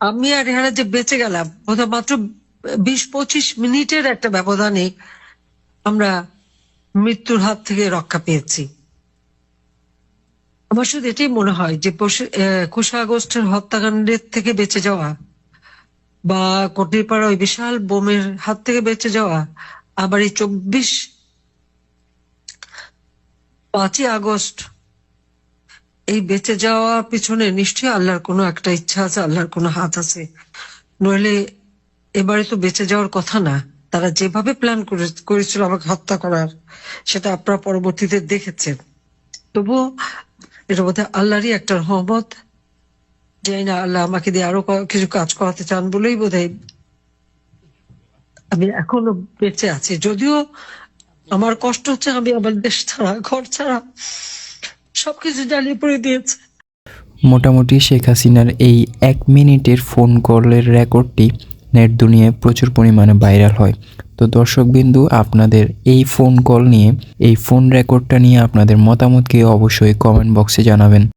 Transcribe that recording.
আমি আর রেহানা যে বেঁচে গেলাম, বোধহয় মাত্র বিশ পঁচিশ মিনিটের একটা ব্যবধানে আমরা মৃত্যুর হাত থেকে রক্ষা পেয়েছি। আমার শুধু এটাই মনে হয় যে একুশে আগস্টের হত্যাকাণ্ডের থেকে বেঁচে যাওয়া বা কটিরপাড়া ওই বিশাল বোমের হাত থেকে বেঁচে যাওয়া, আবার এই চব্বিশ পাঁচই আগস্ট এই বেঁচে যাওয়া পিছনে নিশ্চয়ই আল্লাহর কোনো একটা ইচ্ছা আছে, আল্লাহর কোনো হাত আছে। নইলে এবারে তো বেঁচে যাওয়ার কথা না। তারা যেভাবে প্ল্যান করেছিল আমাকে হত্যা করার, সেটা আপনারা পরবর্তীতে দেখেছেন। তবুও এটা বোধহয় আল্লাহরই একটা রহমত। জানি না আল্লাহ আমাকে দিয়ে আরও কিছু কাজ করাতে চান বলেই বোধহয় আমি এখনও বেঁচে আছি। যদিও আমার কষ্ট হচ্ছে, আমি আমার দেশ ছাড়া, ঘর ছাড়া। সবকিছু জ্বালিয়ে পড়ে দিয়েছে। মোটামুটি শেখ হাসিনার এই এক মিনিটের ফোন কলের রেকর্ডটি নেট দুনিয়ায় প্রচুর পরিমাণে ভাইরাল হয়। তো দর্শকবিন্দু, আপনাদের এই ফোন কল নিয়ে, এই ফোন রেকর্ডটা নিয়ে আপনাদের মতামতকে অবশ্যই কমেন্ট বক্সে জানাবেন।